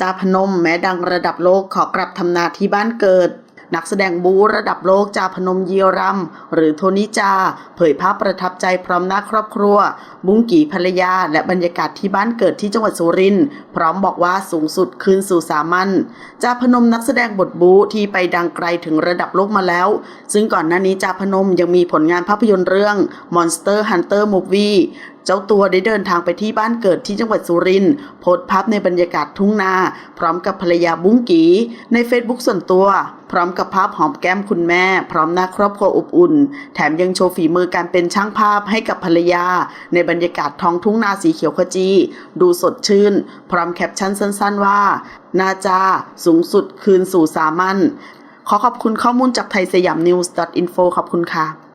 จาพนมแม้ดังระดับโลกขอกลับทำนาที่บ้านเกิด นักแสดงบูระดับโลกจาพนมเยียรัมหรือโทนิจา เผยภาพประทับใจพร้อมหน้าครอบครัว บุ้งกี่ภรรยา และบรรยากาศที่บ้านเกิดที่จังหวัดสุรินทร์พร้อมบอกว่าสูงสุดคืนสู่สามัญจาพนมนักแสดงบทบูที่ไปดังไกลถึงระดับโลกมาแล้ว ซึ่งก่อนหน้านี้จาพนมยังมีผลงานภาพยนตร์เรื่อง Monster Hunter Movie เจ้าตัวได้เดินทางไปที่บ้านเกิดที่จังหวัดสุรินทร์โพสต์ภาพในบรรยากาศทุ่งนา พร้อมกับภรรยาบุ้งกีในเฟซบุ๊กส่วนตัว พร้อมกับภาพหอมแก้มคุณแม่ พร้อมหน้าครอบครัวอบอุ่น แถมยังโชว์ฝีมือการเป็นช่างภาพให้กับภรรยา ในบรรยากาศท้องทุ่งนาสีเขียวขจี ดูสดชื่น พร้อมแคปชั่นสั้นๆว่า นาจา สูงสุดคืนสู่สามัญขอขอบคุณข้อมูลจากไทยสยามนิวส์ .info ขอบคุณค่ะ